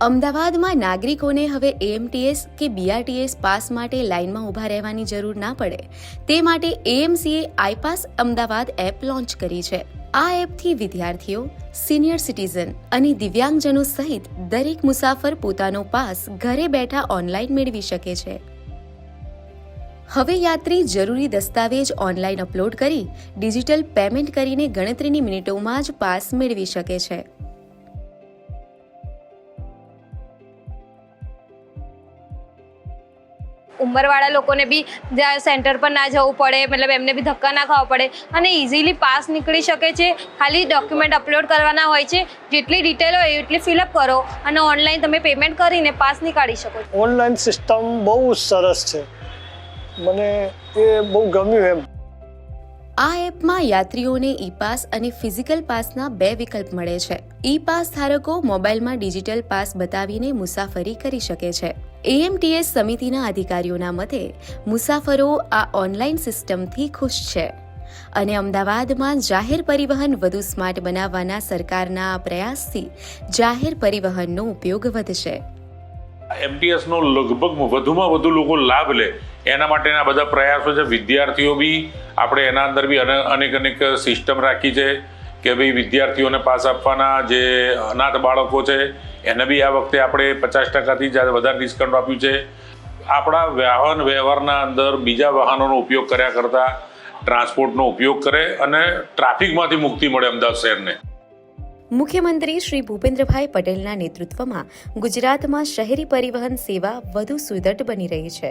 અમદાવાદમાં નાગરિકોને હવે એએમટીએસ કે બીઆરટીએસ પાસ માટે લાઇનમાં ઊભા રહેવાની જરૂર ના પડે. તે માટે એએમસીએ આઈપાસ અમદાવાદ એપ લોન્ચ કરી છે. આ એપથી વિદ્યાર્થીઓ, સિનિયર સિટીઝન અને દિવ્યાંગજનો સહિત દરેક મુસાફર પોતાનો પાસ ઘરે બેઠા ઓનલાઈન મેળવી શકે છે. હવે યાત્રી જરૂરી દસ્તાવેજ ઓનલાઈન અપલોડ કરી ડિજિટલ પેમેન્ટ કરીને ગણતરીની મિનિટોમાં જ પાસ મેળવી શકે છે. ઉંમરવાળા લોકોને બી જ્યાં સેન્ટર પર ના જવું પડે, મતલબ એમને બી ધક્કા ના ખાવા પડે અને ઇઝીલી પાસ નીકળી શકે છે. ખાલી ડોક્યુમેન્ટ અપલોડ કરવાના હોય છે. જેટલી ડિટેલ હોય એટલી ફિલઅપ કરો અને ઓનલાઈન તમે પેમેન્ટ કરીને પાસ નીકાળી શકો. ઓનલાઈન સિસ્ટમ બહુ સરસ છે. મને એ બહુ ગમ્યું એમ. આ એપમાં યાત્રીઓને ઈ પાસ અને ફિઝિકલ પાસના બે વિકલ્પ મળે છે. ઈ પાસ ધારકો મોબાઈલમાં ડિજિટલ પાસ બતાવીને મુસાફરી કરી શકે છે. એએમટીએસ સમિતિના અધિકારીઓના મતે, મુસાફરો આ ઓનલાઈન સિસ્ટમથી ખુશ છે. અને અમદાવાદમાં જાહેર પરિવહન વધુ સ્માર્ટ બનાવવાના સરકારના આ પ્રયાસથી જાહેર પરિવહનનો ઉપયોગ વધશે. એમટીએસનો લગભગ વધુમાં વધુ લોકો લાભ લે. એના માટેના બધા પ્રયાસો છે. વિદ્યાર્થીઓ બી આપણે એના અંદર બી અને- અનેક અનેક સિસ્ટમ રાખી છે કે ભાઈ વિદ્યાર્થીઓને પાસ આપવાના જે અનાથ બાળકો છે, એને બી આ વખતે આપણે પચાસ ટકાથી જ્યારે વધારે ડિસ્કાઉન્ટ આપ્યું છે. આપણા વાહન વ્યવહારના અંદર બીજા વાહનોનો ઉપયોગ કર્યા કરતાં ટ્રાન્સપોર્ટનો ઉપયોગ કરે અને ટ્રાફિકમાંથી મુક્તિ મળે અમદાવાદ શહેરને. મુખ્યમંત્રી શ્રી ભૂપેન્દ્રભાઈ પટેલના નેતૃત્વમાં ગુજરાતમાં શહેરી પરિવહન સેવા વધુ સુદૃઢ બની રહી છે.